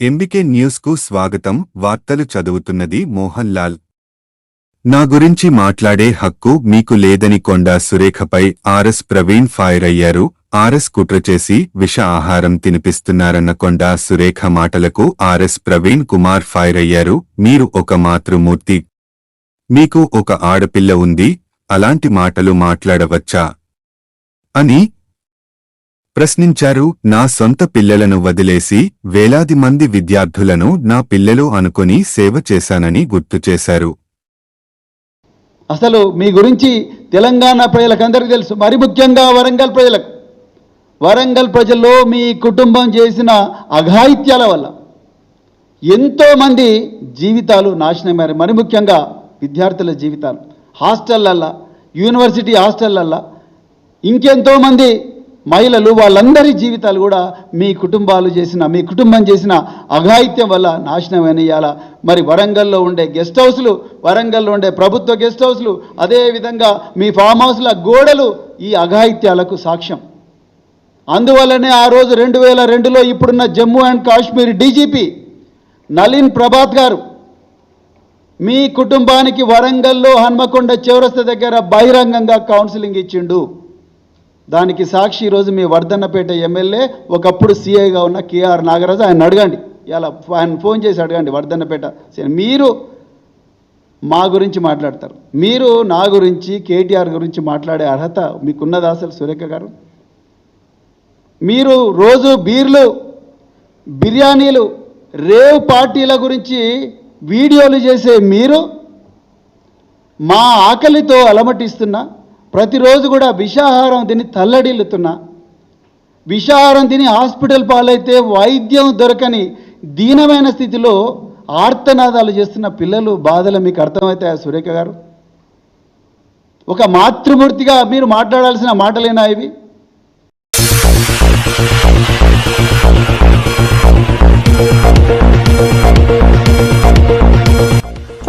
MBK న్యూస్కు స్వాగతం. వార్తలు చదువుతున్నది మోహన్ లాల్ నా గురించి మాట్లాడే హక్కు మీకు లేదని కొండా సురేఖపై ఆర్ఎస్ ప్రవీణ్ ఫైర్ అయ్యారు. ఆర్ఎస్ కుట్ర చేసి విష ఆహారం తినిపిస్తున్నారన్న కొండా సురేఖ మాటలకు ఆర్ఎస్ ప్రవీణ్ కుమార్ ఫైర్ అయ్యారు. మీరు ఒక మాతృమూర్తి. మీకు ఒక ఆడపిల్ల ఉంది. అలాంటి మాటలు మాట్లాడవచ్చా? అని ప్రశ్నించారు నా సొంత పిల్లలను వదిలేసి వేలాది మంది విద్యార్థులను నా పిల్లలు అనుకొని సేవ చేశానని గుర్తు చేశారు. అసలు మీ గురించి తెలంగాణ ప్రజలకు అందరికీ తెలుసు. మరి ముఖ్యంగా వరంగల్ ప్రజలకు. వరంగల్ ప్రజల్లో మీ కుటుంబం చేసిన అఘాయిత్యాల వల్ల ఎంతోమంది జీవితాలు నాశనమయ్యారు మరి ముఖ్యంగా విద్యార్థుల జీవితాలు. హాస్టళ్ళల్లో యూనివర్సిటీ హాస్టళ్ళల్లో ఇంకెంతోమంది మహిళలు వాళ్ళందరి జీవితాలు కూడా మీ కుటుంబాలు చేసిన మీ కుటుంబం చేసిన అఘాయిత్యం వల్ల నాశనం ఇవాళ మరి వరంగల్లో ఉండే గెస్ట్ హౌస్లు వరంగల్లో ఉండే ప్రభుత్వ గెస్ట్ హౌస్లు అదేవిధంగా మీ ఫామ్ హౌస్ల గోడలు ఈ అఘాయిత్యాలకు సాక్ష్యం. అందువల్లనే ఆ రోజు రెండు వేల రెండులో ఇప్పుడున్న జమ్మూ అండ్ కాశ్మీర్ డీజీపీ నలిన్ ప్రభాత్ గారు మీ కుటుంబానికి వరంగల్లో హన్మకొండ చివరస్త దగ్గర బహిరంగంగా కౌన్సిలింగ్ ఇచ్చిండు. దానికి సాక్షి ఈరోజు మీ వర్ధన్నపేట ఎమ్మెల్యే ఒకప్పుడు సీఐగా ఉన్న కేఆర్ నాగరాజు. ఆయన అడగండి. ఇలా ఆయన ఫోన్ చేసి అడగండి వర్ధన్నపేట మీరు మా గురించి మాట్లాడతారు. మీరు నా గురించి కేటీఆర్ గురించి మాట్లాడే అర్హత మీకున్నదా అసలు సురేఖ గారు. మీరు రోజు బీర్లు బిర్యానీలు రేవ్ పార్టీల గురించి వీడియోలు చేసే మీరు మా ఆకలితో అలమటిస్తున్నా ప్రతిరోజు కూడా విషాహారం తిని తల్లడిల్లుతున్నా. విషాహారం తిని హాస్పిటల్ పాలైతే వైద్యం దొరకని దీనమైన స్థితిలో ఆర్తనాదాలు చేస్తున్న పిల్లలు బాధలు మీకు అర్థమవుతాయా సురేఖ గారు? ఒక మాతృమూర్తిగా మీరు మాట్లాడాల్సిన మాటలేనా ఇవి?